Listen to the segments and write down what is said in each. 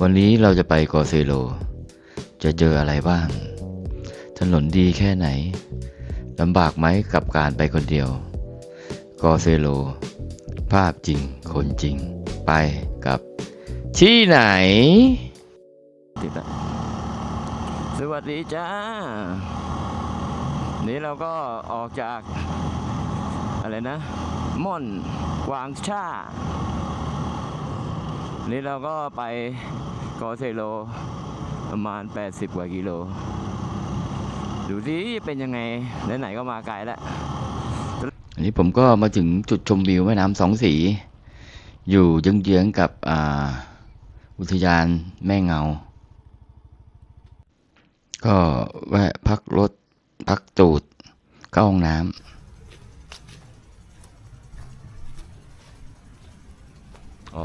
วันนี้เราจะไปกอเซโล จะเจออะไรบ้าง ถนนดีแค่ไหนลำบากไหมกับการไปคนเดียว กอเซโล ภาพจริง คนจริง ไปกับ ที่ไหนสวัสดีจ้า นี้เราก็ออกจาก อะไรนะ ม่อนกวางชา นี่เราก็ไปกอเซโลประมาณ 80 กว่ากิโล ดูสิเป็นยังไงไหนๆก็มาไกลแล้วอันนี้ผมก็มาถึงจุดชมวิวแม่น้ำสองสี อยู่เยื้องๆกับอ่าอุทยานแม่เงา ก็แวะพักรถพักตูดเข้าห้องน้ำอ๋อ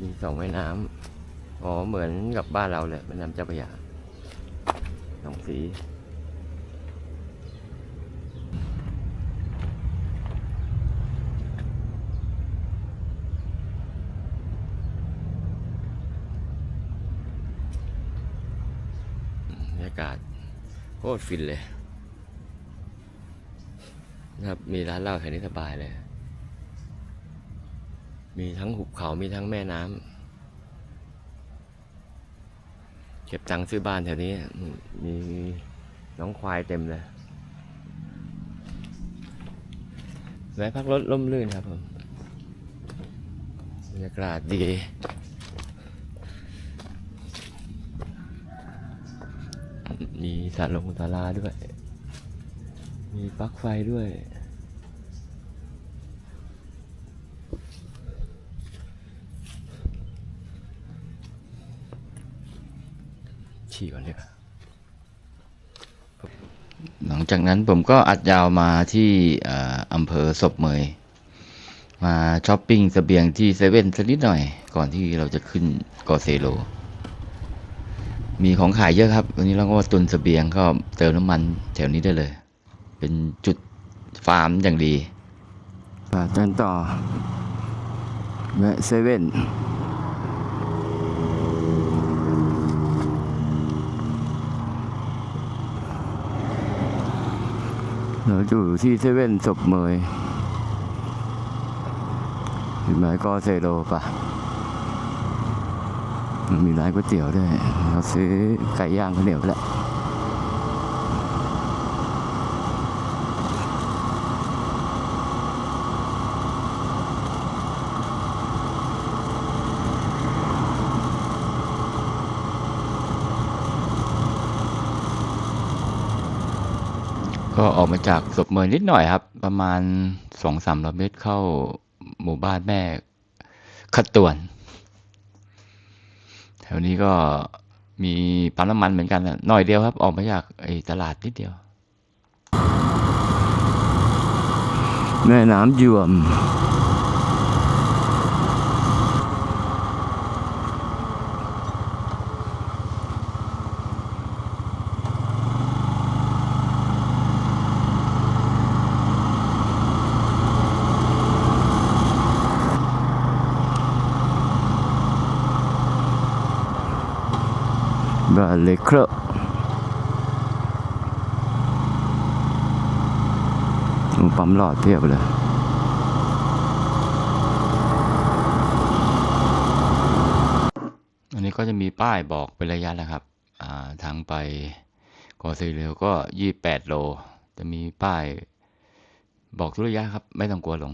มีสองแม่น้ำอ๋อเหมือนกับบ้านเราเลยแม่น้ำเจ้าพระยาสองสีบรรยากาศโคตรฟินเลยนะครับมีร้านเหล้าแถวนี้สบายเลย มีทั้งหุบเขา มีทั้งแม่น้ำ เก็บตังค์ซื้อบ้านแถวนี้ มีน้องควายเต็มเลยแวะพักรถล่มลื่นครับผม บรรยากาศดี มีสาลงศาลาด้วย มีปลั๊กไฟด้วย ฉี่ก่อนเลยหลังจากนั้นผมก็อัดยาวมาที่เอ่ออำเภอศพเมย มาช้อปปิ้งเสบียงที่เซเว่นสักนิดหน่อย ก่อนที่เราจะขึ้นกอเซโล มีของขายเยอะครับ วันนี้เราก็ตุนเสบียงก็เติมน้ำมันแถวนี้ได้เลย เป็นจุดฟาร์มอย่างดีปากันต่อแวะเซเว่น เราอยู่ที่เซเว่นศพเมยหรือหมายก็เซโลปะมีร้านก๋วยเตี๋ยวด้วย เราซื้อไก่ย่างข้าวเหนียวไปแล้ว ก็ออกมาจากศพเมินนิดหน่อยครับ ประมาณสองสามร้อยเมตรเข้าหมู่บ้านแม่ขตวน แถวนี้ก็มีปั๊มน้ำมันเหมือนกันน่ะหน่อยเดียวครับ ออกมาจากไอ้ตลาดนิดเดียว แม่น้ำยวม เล็กครับปั๊มหลอดเพียบเลยอันนี้ก็จะมีป้ายบอกเป็นระยะนะครับาทางไปกอซีเรียวก็ยี่แปดโล จะมีป้ายบอกทุกระยะครับ ไม่ต้องกลัวหลง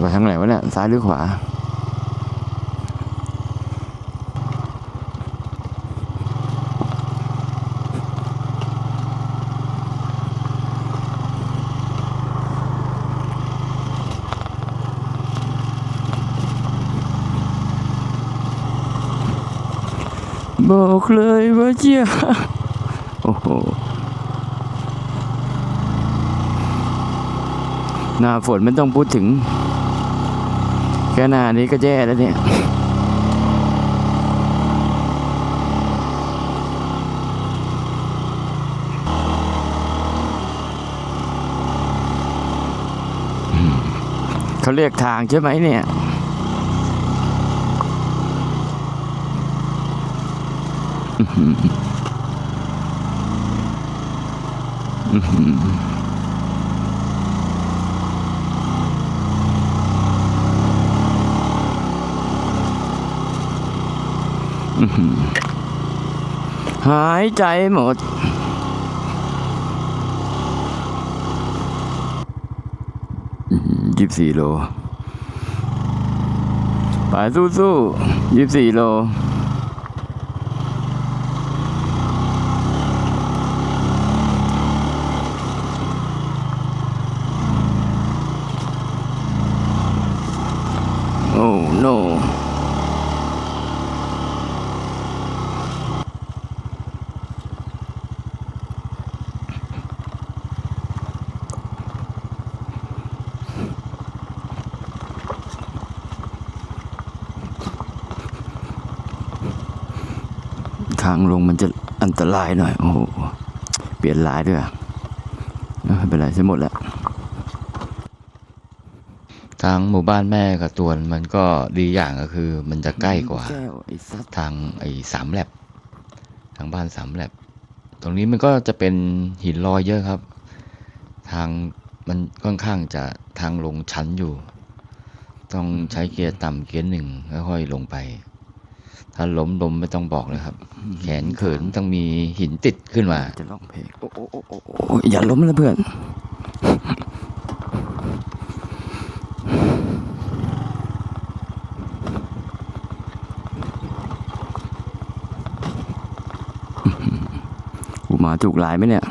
ไปทางไหนวะเนี่ย ซ้ายหรือขวา บอกเลยว่าเจ้าโอ้โหหน้าฝนไม่ต้องพูดถึง แค่นานี้ก็แย่แล้วเนี่ยเขาเรียกทางใช่ไหมเนี่ยอืม หายใจหมด ยี่สิบสี่โล ไปสู้สู้ยี่สิบสี่โล โอ้ no ทางลงมันจะอันตรายหน่อย โอ้โห เปลี่ยนลายด้วยอะเอ้าไม่เป็นไรใช่หมดแล้ว ทางหมู่บ้านแม่กับตวนมันก็ดีอย่างก็คือ มันจะใกล้กว่าแก้วไอ้สัตว์ทางไอ้สามแลบทางบ้านสามแลบตรงนี้มันก็จะเป็นหินลอยเยอะครับ ทางมันค่อนข้างจะทางลงชันอยู่ ต้องใช้เกียร์ต่ำเกียร์หนึ่งค่อยๆลงไป ถ้าล้มลมไม่ต้องบอกเลยครับ แขนเขินต้องมีหินติดขึ้นมา จะร้องเพลงโอ้โอ้โอ้โอ้โอ้อย่าล้มนะเพื่อนกูมาถูกลายไหมเนี่ย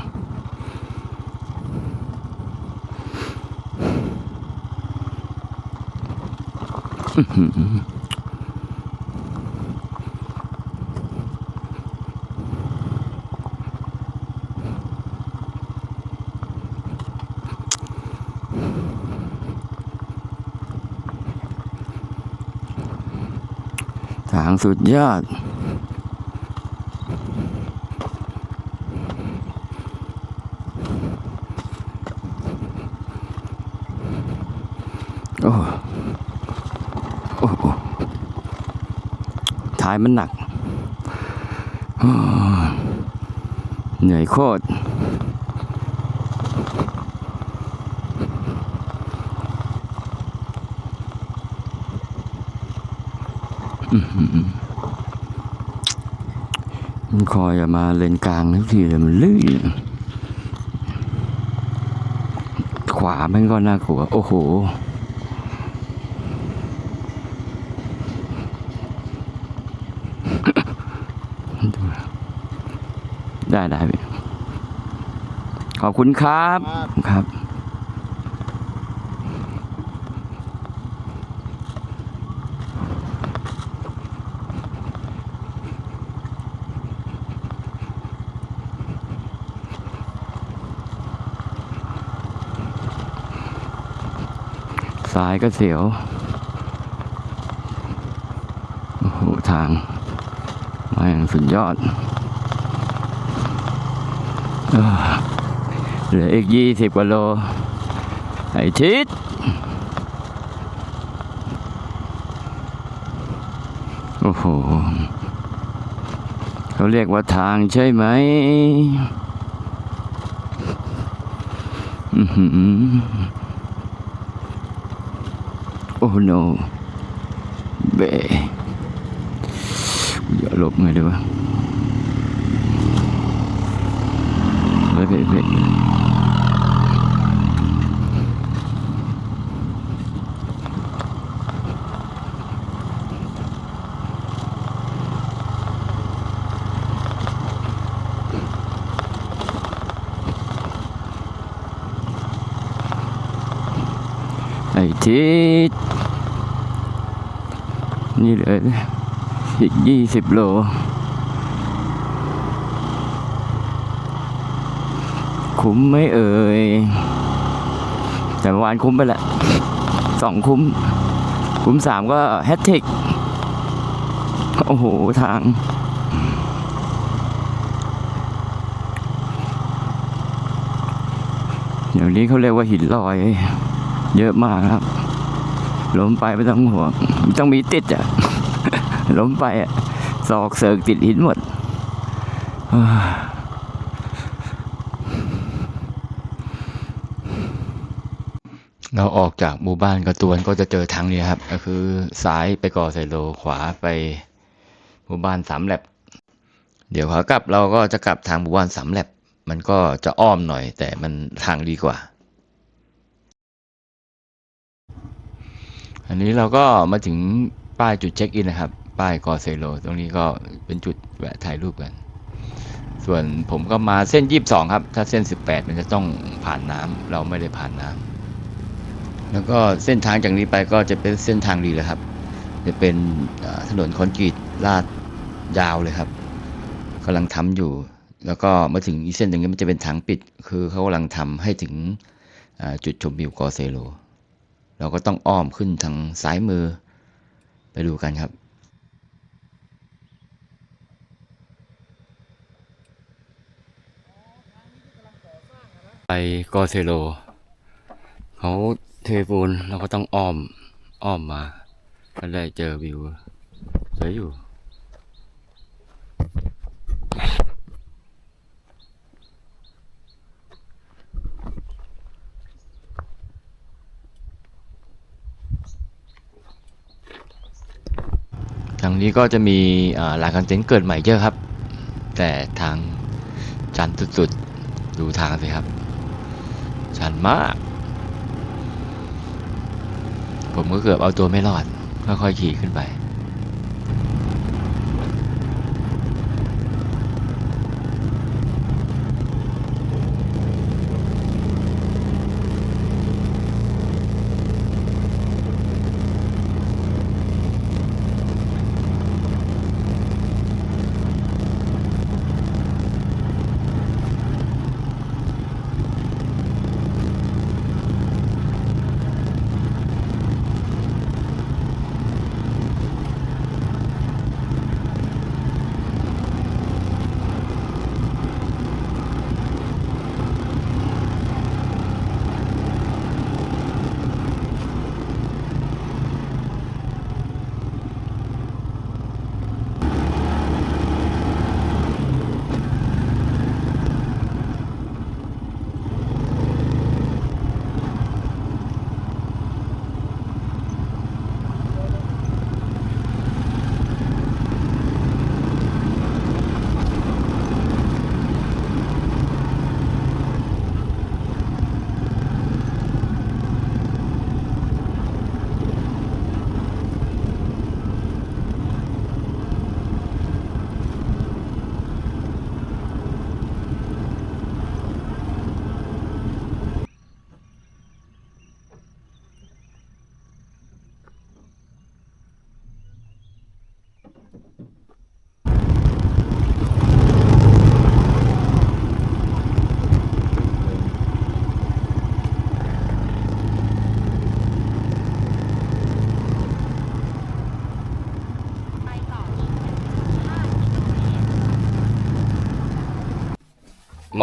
างสุดยอด โอ้โอ้ท้ายมันหนัก เหนื่อยโคตร มันคอยจะมาเลนกลางทุกทีเลยมันลื่นขวามันก็น่ากลัว โอ้โห ได้ได้พี่ขอบคุณครับครับ ซ้ายก็เสียวโอ้โหทางมาอย่างสุดยอดเอ้อเหลืออีกยี่สิบกว่าโล ไอ้ทิศโอ้โหเขาเรียกว่าทางใช่ไหมอือ หือโอ้ no เบอย่าหลบไงดีวะเฮ้ยเฮ้ยเฮ้ยไอ้ ทิศนี่เลยอีกยี่สิบโลคุ้มไหมเอ่ย แต่เมื่อวานคุ้มไปละสองคุ้ม คุ้มสามก็แฮตทิกโอ้โห ทาง เดี๋ยวนี้เขาเรียกว่าหินลอย เยอะมากครับล้มไปไม่ต้องห่วงต้องมีติดอะล้มไปอะศอกเสิกติดหินหมดเราออกจากหมู่บ้านกระตวนก็จะเจอทางนี้ครับ ก็คือซ้ายไปก่อไซโลขวาไปหมู่บ้านสามแลบเดี๋ยวขากลับเราก็จะกลับทางหมู่บ้านสามแลบมันก็จะอ้อมหน่อย แต่มันทางดีกว่า อันนี้เราก็มาถึงป้ายจุดเช็คอินนะครับ ป้ายกอเซโลตรงนี้ก็เป็นจุดแวะถ่ายรูปกัน ส่วนผมก็มาเส้น 22 ครับ ถ้าเส้น 18 มันจะต้องผ่านน้ำเราไม่ได้ผ่านน้ำแล้วก็เส้นทางจากนี้ไปก็จะเป็นเส้นทางดีเลยครับ จะเป็นถนนคอนกรีตลาดยาวเลยครับกำลังทำอยู่ แล้วก็มาถึงอีเส้นหนึ่งมันจะเป็นทางปิด คือเขากำลังทำให้ถึงจุดชมวิวกอเซโล เราก็ต้องอ้อมขึ้นทางซ้ายมือ ไปดูกันครับ ไปกอเซโลเขาเทปูนเราก็ต้องอ้อมอ้อมมาก็ได้เจอวิวสวยอยู่ ทางนี้ก็จะมีหลายคอนเทนต์เกิดใหม่เยอะครับ แต่ทางชันสุดๆ ดูทางสิครับ ชันมาก ผมก็เกือบเอาตัวไม่รอดค่อยๆขี่ขึ้นไป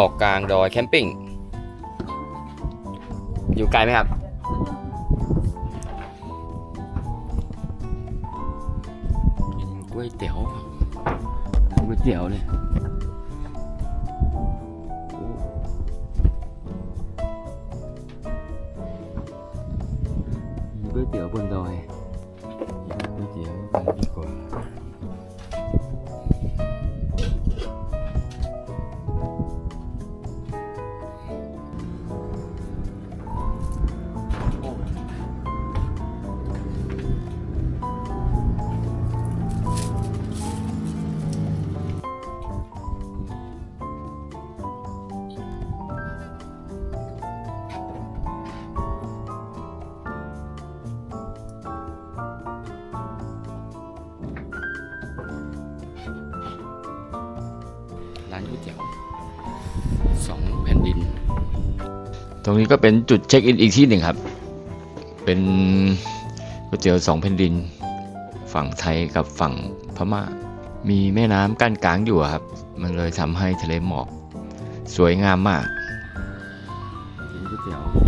มอกกลางดอยแคมปิ้ง อยู่ไกลไหมครับ กินก๋วยเตี๋ยวก๋วยเตี๋ยวเลยก๋วยเตี๋ยวบนดอยก๋วยเตี๋ยวไปดีกว่าานก๋วยเตี๋ยวสองแผ่นดิน ตรงนี้ก็เป็นจุดเช็คอินอีกที่หนึ่งครับ เป็นก๋วยเตี๋ยวสองแผ่นดิน ฝั่งไทยกับฝั่งพม่า มีแม่น้ำกั้นกลางอยู่อะครับ มันเลยทำให้ทะเลหมอก สวยงามมากกินก๋วยเตี๋ยว